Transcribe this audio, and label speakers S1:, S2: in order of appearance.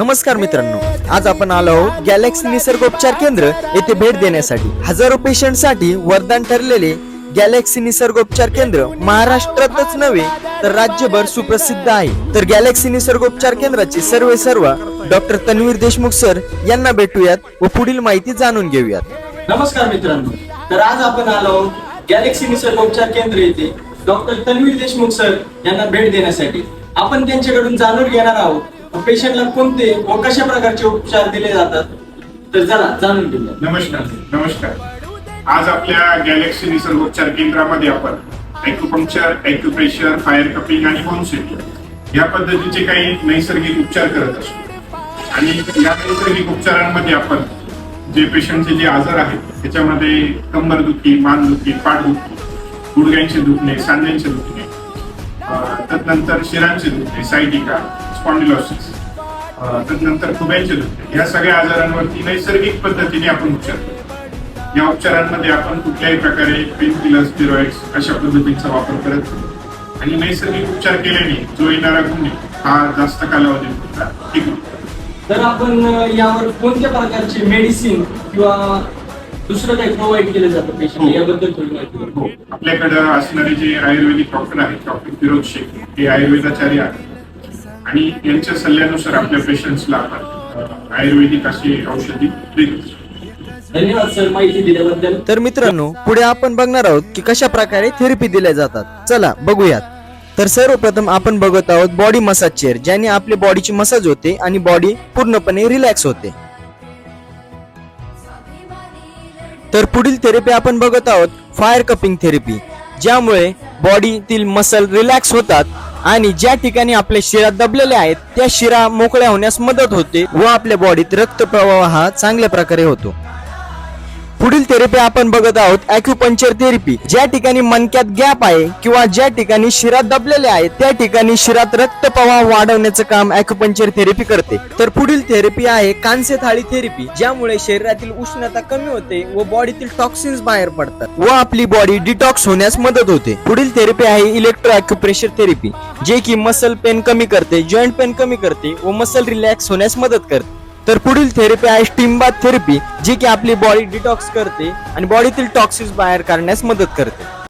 S1: नमस्कार मित्रांनो आज आपण आलो आहोत गॅलेक्सी निसर्गोपचार केंद्र येथे भेट देण्यासाठी. हजारो पेशंटसाठी वरदान ठरलेले गॅलेक्सी निसर्गोपचार केंद्र महाराष्ट्रातच नव्हे तर राज्यभर सुप्रसिद्ध आहे. तर गॅलेक्सी निसर्गोपचार केंद्राचे सर्व सर्व डॉक्टर तन्वीर देशमुख सर यांना भेटूयात व पुढील माहिती जाणून घेऊयात.
S2: नमस्कार मित्रांनो तर आज आपण आलो आहोत गॅलेक्सी निसर्गोपचार केंद्र येथे डॉक्टर तन्वीर देशमुख सर यांना भेट देण्यासाठी. आपण त्यांच्याकडून जाणून घेणार आहोत पेशंटला कोणते व कशा प्रकारचे उपचार दिले जातात? तर चला जाणून घेऊया.
S3: नमस्कार नमस्कार. आज आपल्या गॅलेक्सी निसर्गोपचार केंद्रामध्ये आपण ॲक्युपंक्चर ॲक्युप्रेशर फायर कपिंग आणि होमसेट या पद्धतीचे काही नैसर्गिक उपचार करत असतो. आणि या नैसर्गिक उपचारांमध्ये आपण जे पेशंटचे जे आजार आहेत त्याच्यामध्ये कंबर दुखी मान दुखी पाठ दुखी गुडघ्यांचे दुखणे सांध्यांचे दुखणे त्यानंतर शिरांचे दुखणे सायटिका स्पॉन्डिलॉसिस. अं, तदनंतर खुब्यांचे दुखणे या सगळ्या आजारांवरती नैसर्गिक पद्धतीने आपण उपचार करतो या उपचारांमध्ये आपण कुठल्याही प्रकारे पेन किलर स्टिरॉइड्स अशा पद्धतींचा वापर करत नाही. आणि नैसर्गिक उपचार केल्याने जो येणारा गुन्हे हा जास्त कालावधी टिकून
S2: तर आपण यावर कोणत्या प्रकारचे मेडिसिन किंवा दुसरं काही प्रोव्हाइड केलं जातं पेशंट याबद्दल थोडी माहिती.
S3: हो. आपल्याकडं असणारे जे आयुर्वेदिक डॉक्टर आहेत डॉक्टर फिरोज शेख हे आयुर्वेदाचार्य आहेत. आणि यांच्या सल्ल्यानुसार आपल्या पेशंट्सला आपण आयुर्वेदिक अशी औषधी देतो
S2: धन्यवाद सर. माहिती दिल्याबद्दल.
S1: तर मित्रांनो पुढे आपण बघणार आहोत की कशा प्रकारे थेरपी दिल्या जातात. चला बघूयात. तर सर्वप्रथम आपण बघत आहोत बॉडी मसाज चेअर ज्याने आपली बॉडीची मसाज होते आणि बॉडी पूर्णपणे रिलॅक्स होते. तर पुढील थेरपी आपण बघत आहोत फायर कपिंग थेरपी ज्यामुळे बॉडीतील मसल रिलॅक्स होतात आणि ज्या ठिकाणी आपल्या शिरा दबलेल्या आहेत त्या शिरा मोकळ्या होण्यास मदत होते व आपल्या बॉडीत रक्त प्रवाह हा चांगल्या प्रकारे होतो. पुढील थेरपी आपण बघत आहोत अॅक्युपंक्चर थेरपी ज्या ठिकाणी मणक्यात गॅप आहे किंवा ज्या ठिकाणी शिरा दबलेले आहे त्या ठिकाणी शिरात रक्त प्रवाह वाढवण्याचं काम अॅक्युपंक्चर थेरपी करते. तर पुढील थेरपी आहे कांसे थाळी थेरपी ज्यामुळे शरीरातील उष्णता कमी होते व बॉडीतील टॉक्सिन्स बाहेर पडतात व आपली बॉडी डिटॉक्स होण्यास मदत होते. पुढील थेरपी आहे इलेक्ट्रो अॅक्युप्रेशर थेरपी जे की मसल पेन कमी करते जॉईंट पेन कमी करते व मसल रिलॅक्स होण्यास मदत करते. तर पुढील थेरपी आहे स्टीम थेरपी जी की आपली बॉडी डिटॉक्स करते आणि बॉडीतील टॉक्सिस बाहेर काढण्यास मदत करते.